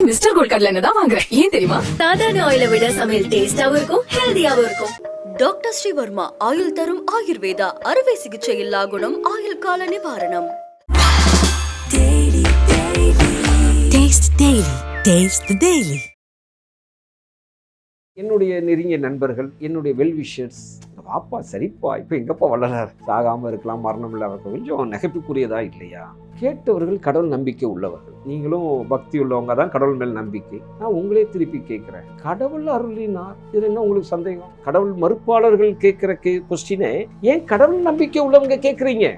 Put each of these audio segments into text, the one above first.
Mister gold கடலை தான் வாங்குறேன் ஏன் தெரியுமா? சாதாரண ஆயிலை விட சமையல் டேஸ்டாவும் இருக்கும் ஹெல்தியாவும் இருக்கும். டாக்டர் ஸ்ரீவர்மா ஆயுள் தரும் ஆயுர்வேதா அறுவை சிகிச்சை இல்லா குணம் ஆயுள் கால நிவாரணம். Taste என்னுடைய நெருங்கிய நண்பர்கள் என்னுடைய வெல்விஷர்ஸ் வாப்பா சரிப்பா இப்போ எங்கப்பா வளரார் சாகாமல் இருக்கலாம் மரணம் இல்லாமல் கொஞ்சம் நகைப்புக்குரியதா இல்லையா? கேட்டவர்கள் கடவுள் நம்பிக்கை உள்ளவர்கள். நீங்களும் பக்தி உள்ளவங்க தான் கடவுள் மேல் நம்பிக்கை. நான் உங்களே திருப்பி கேட்குறேன். கடவுள் அருளினார் இது என்ன உங்களுக்கு சந்தேகம்? கடவுள் மறுப்பாளர்கள் கேட்குற கே கொஸ்டினே ஏன் கடவுள் நம்பிக்கை உள்ளவங்க கேட்குறீங்க?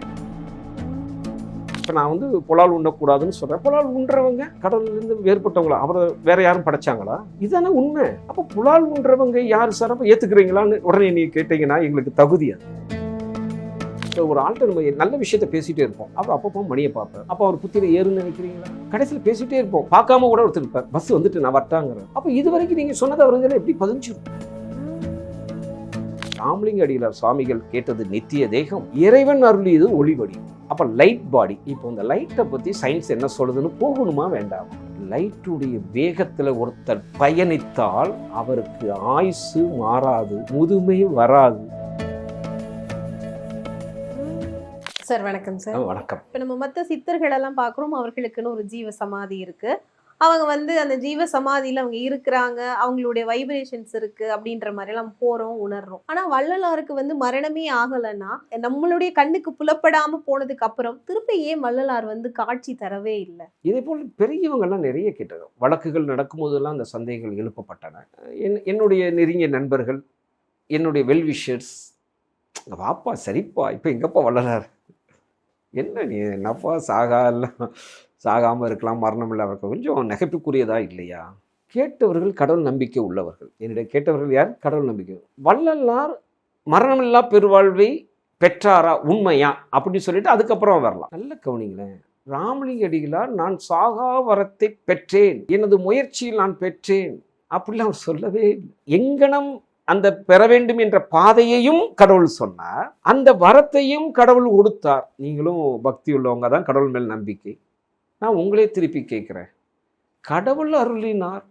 இப்போ நான் வந்து புலால் உண்ணக்கூடாதுன்னு சொல்கிறேன் புலால் உண்றவங்க கடல்லேருந்து வேறுபட்டவங்களா? அவரை வேற யாரும் படைச்சாங்களா? இதுதானே உண்மை. அப்போ புலால் உண்றவங்க யார் சார்? அப்போ ஏற்றுக்கிறீங்களான்னு உடனே நீ கேட்டீங்கன்னா எங்களுக்கு தகுதி அது ஒரு ஆள்கிட்ட நம்ம நல்ல விஷயத்த பேசிட்டே இருப்போம். அப்புறம் அப்பப்போ மணியை பார்ப்பேன் அப்போ அவர் புத்தியில் ஏறுன்னு நினைக்கிறீங்களா? கடைசியில் பேசிட்டே இருப்போம். பார்க்காம கூட ஒருத்தர் இருப்பார். பஸ் வந்துட்டு நான் வரட்டாங்கிறேன் அப்போ இது வரைக்கும் நீங்கள் சொன்னதை அவருங்க எப்படி பதிஞ்சிரும்? ராமலிங்க அடிகளார் சுவாமிகள் கேட்டது நித்திய தேகம். இறைவன் அருளியது ஒளிவடி. அப்போ லைட் பாடி இப்போ இந்த லைட்டை பற்றி சயின்ஸ் என்ன சொல்லுதுன்னு போகணுமா வேண்டாமா. லைட்டுடைய வேகத்தில் ஒருத்தர் பயணித்தால் அவருக்கு ஆயுசு மாறாது முதுமை வராது. சார் வணக்கம் சார். வணக்கம். இப்போ நம்ம மற்ற சித்தர்கள் எல்லாம் பார்க்குறோம் அவர்களுக்குன்னு ஒரு ஜீவ சமாதி இருக்கு. அவங்க வந்து அந்த ஜீவ சமாதியில் அவங்க இருக்கிறாங்க அவங்களுடைய வைப்ரேஷன்ஸ் இருக்கு அப்படின்ற மாதிரி எல்லாம் போறோம் உணர்றோம். ஆனா வள்ளலாருக்கு வந்து மரணமே ஆகலைன்னா நம்மளுடைய கண்ணுக்கு புலப்படாம போனதுக்கு அப்புறம் திருப்பி ஏன் வள்ளலார் வந்து காட்சி தரவே இல்லை? இதே போல் பெரியவங்கள்லாம் நிறைய கேட்டது வழக்குகள் நடக்கும்போதெல்லாம் அந்த சந்தேகங்கள் எழுப்பப்பட்டன. என் என்னுடைய நெருங்கிய நண்பர்கள் என்னுடைய வெல்விஷர்ஸ் வாப்பா சரிப்பா இப்போ எங்கப்பா வள்ளலார்? என்ன நீ என்னப்பா சாகா எல்லாம்? சாகாமல் இருக்கலாம் மரணம் இல்லாமல் இருக்கலாம் கொஞ்சம் நகைப்புக்குரியதா இல்லையா? கேட்டவர்கள் கடவுள் நம்பிக்கை உள்ளவர்கள். என்னிடம் கேட்டவர்கள் யார்? கடவுள் நம்பிக்கை. வள்ளலார் மரணமில்லா பெருவாழ்வை பெற்றாரா? உண்மையா? அப்படின்னு சொல்லிட்டு அதுக்கப்புறம் வரலாம். நல்ல கவனிங்களேன் ராமலிங்க அடிகளார் நான் சாகா வரத்தை பெற்றேன். எனது முயற்சியில் நான் பெற்றேன். அப்படிலாம் அவர் சொல்லவே எங்கனம் அந்த பெற வேண்டும் என்ற பாதையையும் கடவுள் சொன்னார். அந்த வரத்தையும் கடவுள் கொடுத்தார் நீங்களும் பக்தி உள்ளவங்க தான் கடவுள் மேல் நம்பிக்கை. நான் உங்களே திருப்பி கேட்குறேன். கடவுள் அருளினார்.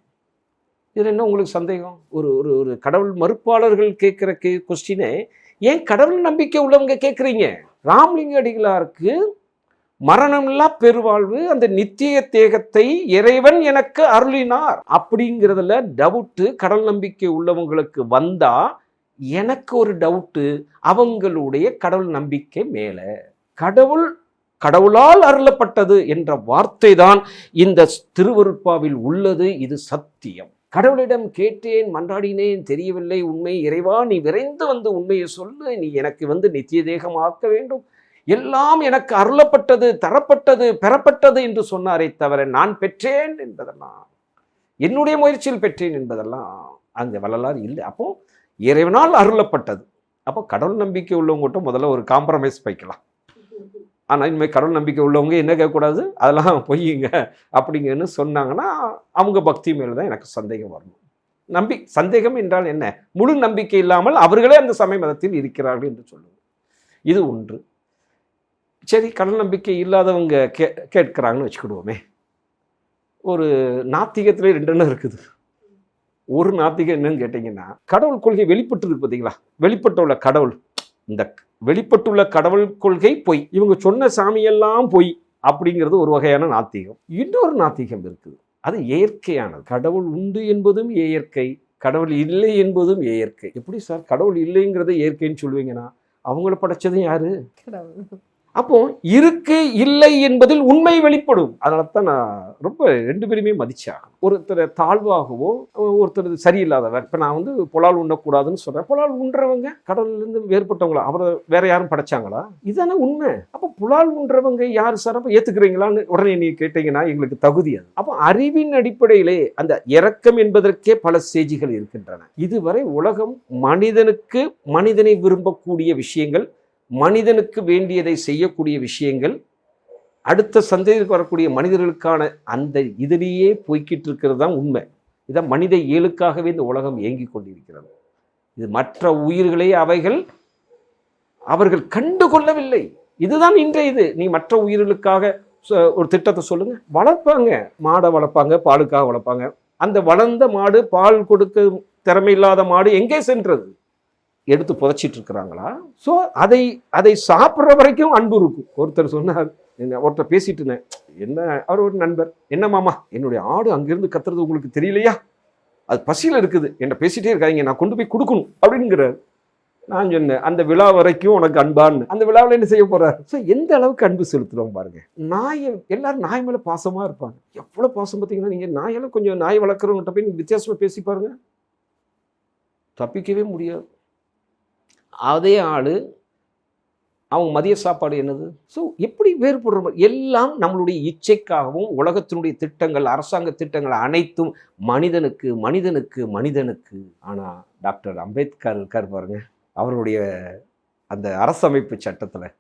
இதில் என்ன உங்களுக்கு சந்தேகம்? ஒரு ஒரு ஒரு கடவுள் மறுப்பாளர்கள் கேட்குற கே கொஸ்டினே ஏன் கடவுள் நம்பிக்கை உள்ளவங்க கேட்குறீங்க? ராமலிங்க அடிகளாருக்கு மரணமில்லா பெருவாழ்வு அந்த நித்திய தேகத்தை இறைவன் எனக்கு அருளினார். அப்படிங்கிறதுல டவுட்டு கடல் நம்பிக்கை உள்ளவங்களுக்கு வந்தா எனக்கு ஒரு டவுட்டு அவங்களுடைய கடவுள் நம்பிக்கை மேலே. கடவுள் கடவுளால் அருளப்பட்டது என்ற வார்த்தை தான் இந்த திருவருட்பாவில் உள்ளது. இது சத்தியம். கடவுளிடம் கேட்டேன் மன்றாடினேன் தெரியவில்லை உண்மை இறைவா நீ விரைந்து வந்து உண்மையை சொல்லு நீ எனக்கு வந்து நித்திய தேகமாக்க வேண்டும். எல்லாம் எனக்கு அருளப்பட்டது தரப்பட்டது பெறப்பட்டது என்று சொன்னாரே தவிர நான் பெற்றேன் என்பதெல்லாம் என்னுடைய முயற்சியில் பெற்றேன் என்பதெல்லாம் அந்த வள்ளலார் இல்லை. அப்போ இறைவனால் அருளப்பட்டது. அப்போ கடவுள் நம்பிக்கை உள்ளவங்ககிட்ட முதல்ல ஒரு காம்ப்ரமைஸ் வைக்கலாம். ஆனால் இனிமேல் கடவுள் நம்பிக்கை உள்ளவங்க என்ன கேட்கக்கூடாது? அதெல்லாம் பொய்யுங்க அப்படிங்கன்னு சொன்னாங்கன்னா அவங்க பக்தி மேலே தான் எனக்கு சந்தேகம் வரணும். நம்பி சந்தேகம் என்றால் என்ன? முழு நம்பிக்கை இல்லாமல் அவர்களே அந்த சமய மதத்தில் இருக்கிறார்கள் என்று சொல்லுவோம். இது ஒன்று. சரி கடவுள் நம்பிக்கை இல்லாதவங்க கே கேட்குறாங்கன்னு வச்சுக்கிடுவோமே. ஒரு நாத்திகத்திலே ரெண்டெண்ணம் இருக்குது. ஒரு நாத்திகம் என்னன்னு கேட்டிங்கன்னா கடவுள் கொள்கை வெளிப்பட்டு பார்த்தீங்களா வெளிப்பட்டுள்ள கடவுள். இந்த வெளிப்பட்டுள்ள கடவுள் கொள்கை பொய். இவங்க சொன்ன சாமியெல்லாம் பொய் அப்படிங்கிறது ஒரு வகையான நாத்திகம். இன்னொரு நாத்திகம் இருக்குது. அது இயற்கையானது. கடவுள் உண்டு என்பதும் இயற்கை கடவுள் இல்லை என்பதும் இயற்கை. எப்படி சார்? கடவுள் இல்லைங்கிறத இயற்கைன்னு சொல்லுவீங்கன்னா அவங்கள படைச்சது யாரு? அப்போ இருக்கு இல்லை என்பதில் உண்மை வெளிப்படும். அதனால தான் நான் ரொம்ப ரெண்டு பேருமே மதிச்சாங்க. ஒருத்தர் தாழ்வாகவோ ஒருத்தர் சரியில்லாதவர். இப்போ நான் வந்து புலால் உண்ணக்கூடாதுன்னு சொல்கிறேன் புலால் உண்றவங்க கடல்லேருந்து வேறுபட்டவங்களா? அவரை வேற யாரும் படைச்சாங்களா? இதுதானே உண்மை. அப்போ புலால் உண்றவங்க யார் சார்? அப்போ ஏற்றுக்கிறீங்களான்னு உடனே நீ கேட்டீங்கன்னா எங்களுக்கு தகுதி அது. அப்போ அறிவின் அடிப்படையிலே அந்த இரக்கம் என்பதற்கே பல செய்திகள் இருக்கின்றன. இதுவரை உலகம் மனிதனுக்கு மனிதனை விரும்பக்கூடிய விஷயங்கள் மனிதனுக்கு வேண்டியதை செய்யக்கூடிய விஷயங்கள் அடுத்த சந்ததிக்கு வரக்கூடிய மனிதர்களுக்கான அந்த இதிலேயே போய்கிட்டு இருக்கிறது தான் உண்மை. இதான் மனித இயலுக்காகவே இந்த உலகம் இயங்கி கொண்டிருக்கிறது. இது மற்ற உயிர்களை அவைகள் அவர்கள் கண்டு கொள்ளவில்லை. இதுதான் இன்றைய இது. நீ மற்ற உயிர்களுக்காக சொ- ஒரு திட்டத்தை சொல்லுங்க. வளர்ப்பாங்க. மாடை வளர்ப்பாங்க பாலுக்காக வளர்ப்பாங்க. அந்த வளர்ந்த மாடு பால் கொடுக்க திறமை இல்லாத மாடு எங்கே சென்றது? எடுத்து புதைச்சிட்டு இருக்கிறாங்களா ஸோ அதை அதை சாப்பிட்ற வரைக்கும் அன்பு இருக்கும். ஒருத்தர் சொன்னார் என்ன ஒருத்தர் பேசிட்டு இருந்தேன். என்ன அவர் ஒரு நண்பர். என்ன மாமா என்னுடைய ஆடு அங்கிருந்து கத்துறது உங்களுக்கு தெரியலையா? அது பசியில் இருக்குது. என்ன பேசிட்டே இருக்காதீங்க. நான் கொண்டு போய் கொடுக்கணும். அப்படிங்கிறார். நான் சொன்னேன் அந்த விழா வரைக்கும் உனக்கு அன்பான்னு. அந்த விழாவில் என்ன செய்ய போறார்? ஸோ எந்த அளவுக்கு அன்பு செலுத்துறோம் பாருங்க. நாய் எல்லாரும் நாய் மேலே பாசமாக இருப்பாங்க. எவ்வளோ பாசம் பார்த்தீங்கன்னா நீங்கள் நாயெல்லாம் கொஞ்சம் நாய் வளர்க்குறவங்ககிட்ட போய் நீங்கள் வித்தியாசமாக பேசி பாருங்க. தப்பிக்கவே முடியாது. அதே ஆள் அவங்க மதிய சாப்பாடு என்னது? ஸோ எப்படி வேறுபடுற எல்லாம் நம்மளுடைய இச்சைக்காகவும் உலகத்தினுடைய திட்டங்கள் அரசாங்க திட்டங்கள் அனைத்தும் மனிதனுக்கு மனிதனுக்கு மனிதனுக்கு. ஆனால் டாக்டர் அம்பேத்கர் இருக்கார் பாருங்க. அவருடைய அந்த அரசமைப்பு சட்டத்தில்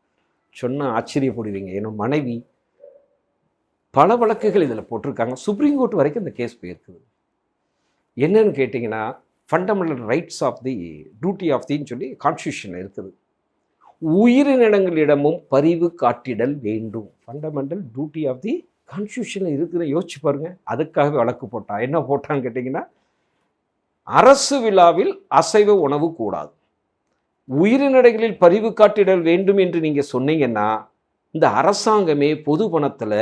சொன்னால் ஆச்சரியப்படுவீங்க. ஏன்னா மனைவி பல வழக்குகள் இதில் போட்டிருக்காங்க. சுப்ரீம் கோர்ட் வரைக்கும் இந்த கேஸ் போயிருக்குது. என்னன்னு கேட்டிங்கன்னா fundamental rights of the duty of தின்னு சொல்லி கான்ஸ்டியூஷனில் இருக்குது. உயிரினங்களிடமும் பரிவு காட்டிடல் வேண்டும். ஃபண்டமெண்டல் டியூட்டி ஆஃப் தி கான்ஸ்டியூஷனில் இருக்கிற யோசிச்சு பாருங்கள் அதுக்காகவே வழக்கு போட்டான் என்ன போட்டான்னு கேட்டிங்கன்னா அரசு விழாவில் அசைவ உணவு கூடாது. உயிரினடைகளில் பரிவு காட்டிடல் வேண்டும் என்று நீங்கள் சொன்னீங்கன்னா இந்த அரசாங்கமே பொது பணத்தில்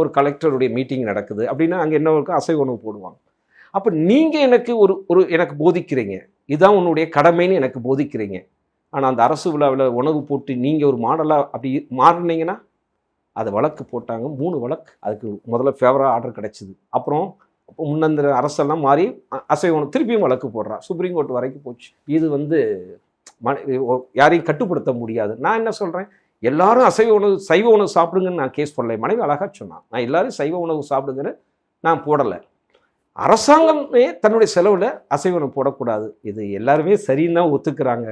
ஒரு கலெக்டருடைய மீட்டிங் நடக்குது. அப்படின்னா அங்கே என்ன இருக்கும் அசைவ உணவு போடுவாங்க. அப்போ நீங்கள் எனக்கு ஒரு ஒரு எனக்கு போதிக்கிறீங்க. இதுதான் உன்னுடைய கடமைன்னு எனக்கு போதிக்கிறீங்க. ஆனால் அந்த அரசு விழாவில் உணவு போட்டு நீங்கள் ஒரு மாடலாக அப்படி மாறினீங்கன்னா அது வழக்கு போட்டாங்க. மூணு வழக்கு. அதுக்கு முதல்ல ஃபேவராக ஆர்டர் கிடச்சிது. அப்புறம் முன்னந்திர முன்னந்த அரசெல்லாம் மாறி அ- அசைவ உணவு திருப்பியும் வழக்கு போடுறா. சுப்ரீம் கோர்ட் வரைக்கும் போச்சு. இது வந்து ம யாரையும் கட்டுப்படுத்த முடியாது. நான் என்ன சொல்கிறேன் எல்லாரும் அசைவ உணவு சைவ உணவு சாப்பிடுங்கன்னு நான் கேஸ் பண்ணல மனைவி அழகாக சொன்னான் நான் எல்லாரும் சைவ உணவு சாப்பிடுங்கன்னு நான் போடலை. அரசாங்கமே தன்னுடைய செலவில் அசைவனம் போடக்கூடாது. இது எல்லாருமே சரின்னு தான் ஒத்துக்கிறாங்க.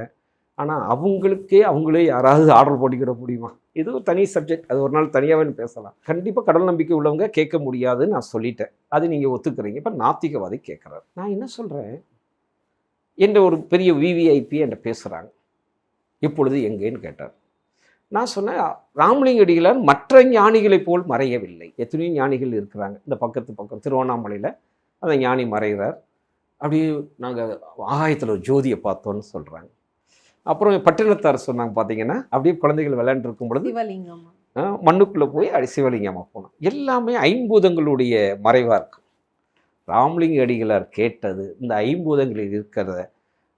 ஆனால் அவங்களுக்கே அவங்களே யாராவது ஆர்டர் போட்டுக்கிட முடியுமா? இது ஒரு தனி சப்ஜெக்ட் அது ஒரு நாள் தனியாகவே பேசலாம். கண்டிப்பாக கடல் நம்பிக்கை உள்ளவங்க கேட்க முடியாதுன்னு நான் சொல்லிட்டேன். அது நீங்கள் ஒத்துக்கிறீங்க. இப்போ நாத்திகவாதி கேட்குறாரு. நான் என்ன சொல்கிறேன் என்ற ஒரு பெரிய விவிஐபி என்கிட்ட பேசுகிறாங்க இப்பொழுது எங்கேன்னு கேட்டார். நான் சொன்னேன் ராமலிங்க அடிகளார் மற்ற ஞானிகளைப் போல் மறையவில்லை. எத்தனையோ ஞானிகள் இருக்கிறாங்க. இந்த பக்கத்து பக்கம் திருவண்ணாமலையில் அந்த ஞானி மறைகிறார். அப்படியே நாங்கள் ஆகாயத்தில் ஒரு ஜோதியை பார்த்தோன்னு சொல்கிறாங்க அப்புறம் பட்டினத்தார் சொன்னாங்க பார்த்தீங்கன்னா அப்படியே குழந்தைகள் விளையாண்டு இருக்கும் பொழுது மண்ணுக்குள்ளே போய் அடி சிவலிங்கமாக போனோம். எல்லாமே ஐம்பூதங்களுடைய மறைவாக இருக்கும் ராமலிங்க அடிகளார் கேட்டது இந்த ஐம்பூதங்களில் இருக்கிறத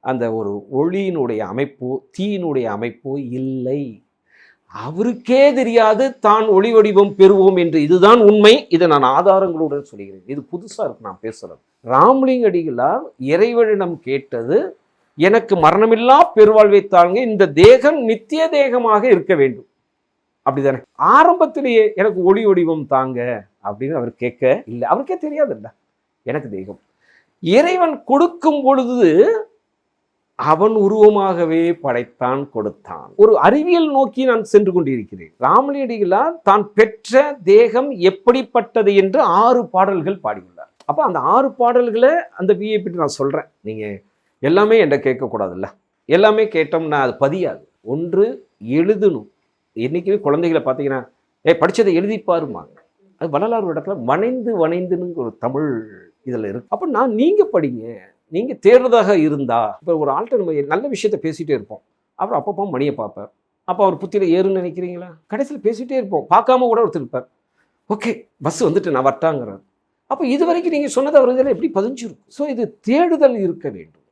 அந்த ஒரு ஒளியினுடைய அமைப்போ தீயினுடைய அமைப்போ இல்லை. அவருக்கே தெரியாது தான் ஒளி வடிவம் பெறுவோம் என்று. இதுதான் உண்மை. இதை நான் ஆதாரங்களுடன் சொல்கிறேன். இது புதுசாக இருக்கு நான் பேசுகிறேன் ராமலிங்க அடிகளார் இறைவனிடம் கேட்டது எனக்கு மரணமில்லா பெருவாழ்வை தாங்க இந்த தேகம் நித்திய தேகமாக இருக்க வேண்டும். அப்படிதானே? ஆரம்பத்திலேயே எனக்கு ஒளி வடிவம் தாங்க அப்படின்னு அவர் கேட்க இல்லை அவருக்கே தெரியாதுல்ல. எனக்கு தெய்வம் இறைவன் கொடுக்கும் பொழுது அவன் உருவமாகவே படைத்தான் கொடுத்தான். ஒரு அறிவியல் நோக்கி நான் சென்று கொண்டிருக்கிறேன். ராமலியடிகளார் தான் பெற்ற தேகம் எப்படிப்பட்டது என்று ஆறு பாடல்கள் பாடியுள்ளார். அப்போ அந்த ஆறு பாடல்களை அந்த விஐபி நான் சொல்றேன். நீங்க எல்லாமே என்கிட்ட கேட்கக்கூடாதுல்ல. எல்லாமே கேட்டோம்னா அது பதியாது. ஒன்று எழுதணும். என்னைக்குமே குழந்தைகளை பார்த்தீங்கன்னா ஏ படித்ததை எழுதி பாருமாங்க அது வள்ளலார் இடத்துல வனைந்து வனைந்துன்னு ஒரு தமிழ் இதில் இருக்கு. அப்போ நான் நீங்கள் படிங்க. நீங்கள் தேடுறதாக இருந்தா இப்போ ஒரு ஆள்கிட்ட நம்ம நல்ல விஷயத்த பேசிகிட்டே இருப்போம். அப்புறம் அப்பப்போ மணியை பார்ப்பார். அப்போ அவர் புத்தியில் ஏறுன்னு நினைக்கிறீங்களா? கடைசியில் பேசிகிட்டே இருப்போம். பார்க்காம கூட ஒருத்தர் இருப்பார். ஓகே பஸ் வந்துட்டு நான் வரட்டாங்கிறார். அப்போ இது வரைக்கும் நீங்கள் சொன்னது அவர் இதில் எப்படி பதிஞ்சிருக்கும் ஸோ இது தேடுதல் இருக்க வேண்டும்.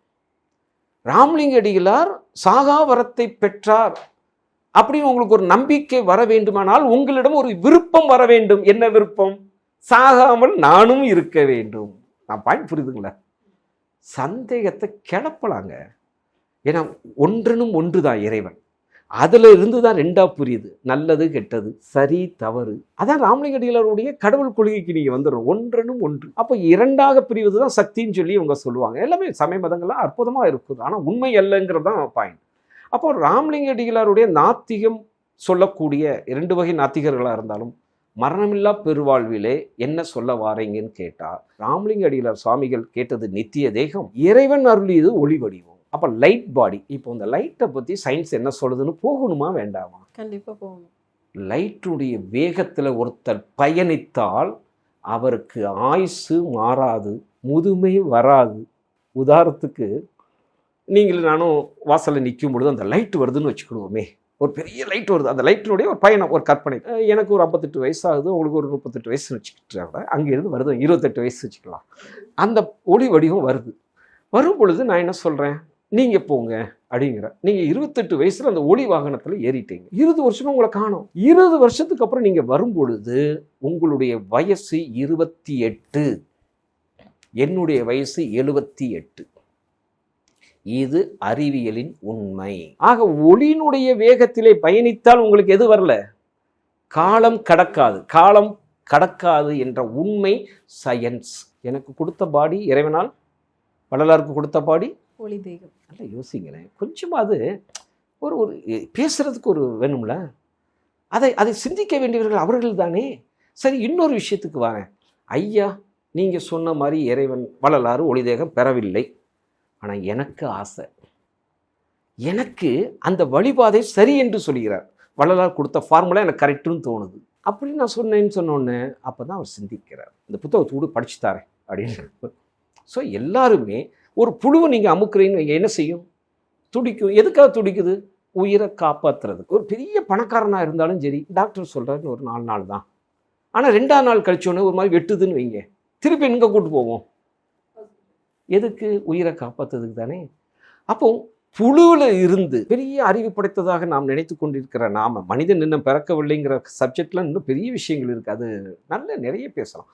ராமலிங்க அடிகளார் சாகா வரத்தை பெற்றார் அப்படின்னு உங்களுக்கு ஒரு நம்பிக்கை வர வேண்டுமானால் உங்களிடம் ஒரு விருப்பம் வர வேண்டும். என்ன விருப்பம்? சாகாமல் நானும் இருக்க வேண்டும். நான் பாயிண்ட் புரியுதுங்களா? சந்தேகத்தை கிளப்பலாங்க. ஏன்னா ஒன்றனும் ஒன்று தான் இறைவன். அதில் இருந்து தான் ரெண்டாக புரியுது. நல்லது கெட்டது சரி தவறு. அதான் ராமலிங்கடிகளாருடைய கடவுள் கொள்கைக்கு நீங்கள் வந்துடும் ஒன்றனும் ஒன்று. அப்போ இரண்டாக பிரிவது தான் சக்தின்னு சொல்லி இவங்க சொல்லுவாங்க. எல்லாமே சமய மதங்கள்லாம் அற்புதமாக இருக்குது. ஆனால் உண்மை அல்லங்கிறது தான் பாயிண்ட் அப்போ ராமலிங்கடிகளாருடைய நாத்திகம் சொல்லக்கூடிய இரண்டு வகை நாத்திகர்களாக இருந்தாலும் மரணமில்லா பெருவாழ்விலே என்ன சொல்ல வாரீங்கன்னு கேட்டா ராமலிங்க அடிகளார் சுவாமிகள் கேட்டது நித்திய தேகம். இறைவன் அருளியது ஒளி வடிவம். அப்போ லைட் பாடி இப்போ இந்த லைட்டை பற்றி சயின்ஸ் என்ன சொல்லுதுன்னு போகணுமா வேண்டாமா? கண்டிப்பா போகணும். லைட்டுடைய வேகத்தில் ஒருத்தர் பயணித்தால் அவருக்கு ஆயுசு மாறாது முதுமை வராது. உதாரணத்துக்கு நீங்கள் நானும் வாசலில் நிற்கும் பொழுது அந்த லைட் வருதுன்னு வச்சுக்கிடுவோமே. ஒரு பெரிய லைட் வருது. அந்த லைட்டினுடைய ஒரு பயணம் ஒரு கற்பனை. எனக்கு ஒரு ஐம்பத்தெட்டு வயசு ஆகுது உங்களுக்கு ஒரு முப்பத்தெட்டு வயசு வச்சுக்கிட்டாங்க அங்கேருந்து வருது இருபத்தெட்டு வயசு வச்சுக்கலாம். அந்த ஒளி வடிவம் வருது. வரும் பொழுது நான் என்ன சொல்கிறேன் நீங்கள் போங்க அப்படிங்கிற. நீங்கள் இருபத்தெட்டு வயசில் அந்த ஒளி வாகனத்தில் ஏறிட்டீங்க. இருபது வருஷமாக உங்களை காணோம். இருபது வருஷத்துக்கு அப்புறம் நீங்கள் வரும் பொழுது உங்களுடைய வயசு இருபத்தி எட்டு. என்னுடைய வயசு எழுபத்தி எட்டு. இது அறிவியலின் உண்மை. ஆக ஒளியினுடைய வேகத்திலே பயணித்தால் உங்களுக்கு எது வரல? காலம் கடக்காது. காலம் கடக்காது என்ற உண்மை சயன்ஸ் எனக்கு கொடுத்த பாடி இறைவனால் வள்ளலாருக்கு கொடுத்த பாடி? ஒளி தேகம் நல்லா யோசிங்களேன். கொஞ்சமாவது ஒரு ஒரு பேசுறதுக்கு ஒரு வேணும்ல? அதை அதை சிந்திக்க வேண்டியவர்கள் அவர்கள் தானே? சரி இன்னொரு விஷயத்துக்கு வரேன் ஐயா நீங்கள் சொன்ன மாதிரி இறைவன் வள்ளலாறு ஒளிதேகம் பெறவில்லை. ஆனால் எனக்கு ஆசை. எனக்கு அந்த வழிபாதை சரி என்று சொல்கிறார். வள்ளலார் கொடுத்த ஃபார்முலா எனக்கு கரெக்டுன்னு தோணுது. அப்படின்னு நான் சொன்னேன்னு சொன்னோன்னே அப்போ தான் அவர் சிந்திக்கிறார். இந்த புத்தகத்தோடு படிச்சு தரேன் அப்படின்னு. ஸோ எல்லாருமே ஒரு புழுவை நீங்கள் அமுக்குறீன்னு வைங்க, என்ன செய்யும்? துடிக்கும். எதுக்காக துடிக்குது? உயிரை காப்பாற்றுறதுக்கு ஒரு பெரிய பணக்காரனாக இருந்தாலும் சரி டாக்டர் சொல்கிறாருன்னு ஒரு நாலு நாள் தான். ஆனால் ரெண்டாம் நாள் கழிச்சோன்னே ஒரு மாதிரி வெட்டுதுன்னு வைங்க. திருப்பி எங்கே கூட்டு போவோம்? எதுக்கு உயிரை காப்பாற்றுறதுக்கு தானே? அப்போ புழுவில் இருந்து பெரிய அறிவு படைத்ததாக நாம் நினைத்து கொண்டிருக்கிற நாம மனிதன் இன்னும் பிறக்கவில்லைங்கிற சப்ஜெக்ட்லாம் இன்னும் பெரிய விஷயங்கள் இருக்குது அது நல்ல நிறைய பேசலாம்.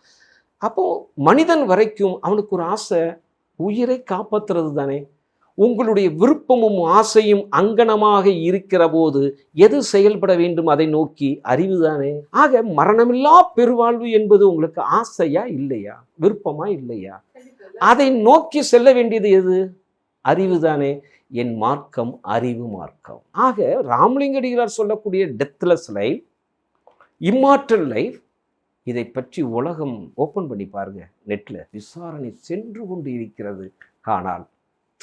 அப்போது மனிதன் வரைக்கும் அவனுக்கு ஒரு ஆசை உயிரை காப்பாற்றுறது தானே? உங்களுடைய விருப்பமும் ஆசையும் அங்கனமாக இருக்கிற போது எது செயல்பட வேண்டும் அதை நோக்கி அறிவு தானே ஆக மரணமில்லா பெருவாழ்வு என்பது உங்களுக்கு ஆசையா இல்லையா? விருப்பமா இல்லையா? அதை நோக்கி செல்ல வேண்டியது எது? அறிவு தானே என் மார்க்கம் அறிவு மார்க்கம். ஆக ராமலிங்கடிகளார் சொல்லக்கூடிய டெத்லெஸ் லைஃப் இம்மாற்றல் லைஃப் இதை பற்றி உலகம் ஓப்பன் பண்ணி பாருங்க நெட்ல விசாரணை சென்று கொண்டு இருக்கிறது. ஆனால்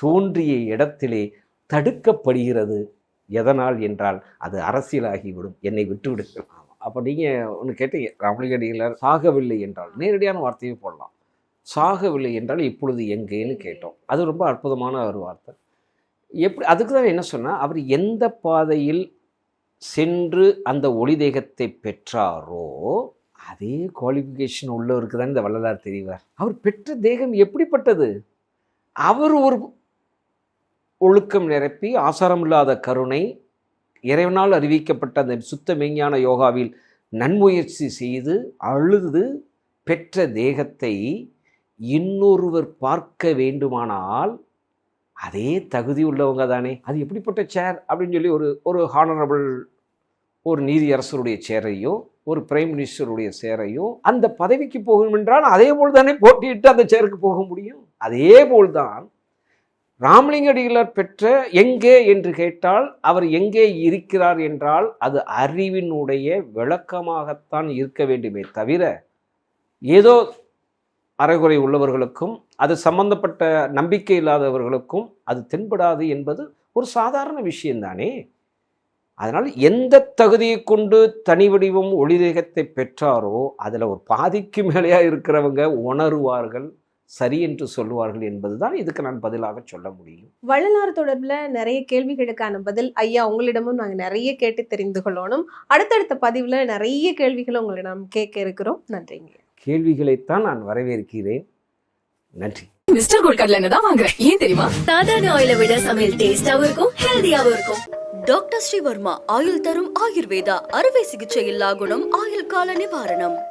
தோன்றிய இடத்திலே தடுக்கப்படுகிறது. எதனால் என்றால் அது அரசியலாகிவிடும். என்னை விட்டுவிடுங்கள். அப்போ நீங்கள் ஒன்று கேட்டீங்க ராமலிங்கடிகளார் சாகவில்லை என்றால் நேரடியான வார்த்தையை போடலாம். சாகவில்லை என்றால் இப்பொழுது எங்கேன்னு கேட்டோம். அது ரொம்ப அற்புதமான ஒரு வார்த்தை. எப்படி அதுக்கு தான் என்ன சொன்னால் அவர் எந்த பாதையில் சென்று அந்த ஒளி தேகத்தை பெற்றாரோ அதே குவாலிஃபிகேஷன் உள்ளவருக்கு தான் இந்த வள்ளலார் தெரிவார். அவர் பெற்ற தேகம் எப்படிப்பட்டது? அவர் ஒரு ஒழுக்கம் நிரப்பி ஆசாரமில்லாத கருணை இறைவனால் அறிவிக்கப்பட்ட அந்த சுத்த மெய்ஞான யோகாவில் நன்முயற்சி செய்து அழுது பெற்ற தேகத்தை இன்னொருவர் பார்க்க வேண்டுமானால் அதே தகுதி உள்ளவங்க தானே. அது எப்படிப்பட்ட சேர் அப்படின்னு சொல்லி ஒரு ஒரு ஹானரபிள் ஒரு நீதியரசருடைய சேரையோ ஒரு பிரைம் மினிஸ்டருடைய சேரையோ அந்த பதவிக்கு போகும் என்றால் அதே போல் தானே போட்டியிட்டு அந்த சேருக்கு போக முடியும். அதே போல்தான் ராமலிங்கடிகளார் பெற்ற எங்கே என்று கேட்டால் அவர் எங்கே இருக்கிறார் என்றால் அது அறிவினுடைய விளக்கமாகத்தான் இருக்க வேண்டுமே தவிர ஏதோ அரைகுறை உள்ளவர்களுக்கும் அது சம்பந்தப்பட்ட நம்பிக்கை இல்லாதவர்களுக்கும் அது தென்படாது என்பது ஒரு சாதாரண விஷயம்தானே? அதனால் எந்த தகுதியை கொண்டு தனி வடிவம் ஒளிதேகத்தை பெற்றாரோ அதில் ஒரு பாதிக்கு மேலேயாக இருக்கிறவங்க உணருவார்கள். சரி என்று சொல்லுவார்கள் என்பதுதான் இதுக்கு நான் பதிலாக சொல்ல முடியும். வள்ளலார் தொடர்புல நிறைய கேள்விகளுக்கான பதில் ஐயா உங்களிடமும் நாங்க நிறைய கேட்டு தெரிந்து கொள்ளணும். அடுத்தடுத்த பதிவுல நிறைய கேள்விகளை உங்களிடம் கேட்க இருக்கிறோம். நன்றிங்க. கேள்விகளைத்தான் நான் வரவேற்கிறேன். நன்றி. மிஸ்டர் கோல்ட் கடலை எண்ணெய் தான் வாங்குறேன் ஏன் தெரியுமா? சாதாரண ஆயிலை விட சமையல் டேஸ்டாவும் இருக்கும் ஹெல்தியாவும் இருக்கும். டாக்டர் ஸ்ரீவர்மா ஆயுள் தரும் ஆயுர்வேதா அறுவை சிகிச்சை இல்லா குணம் ஆயுள் கால நிவாரணம்.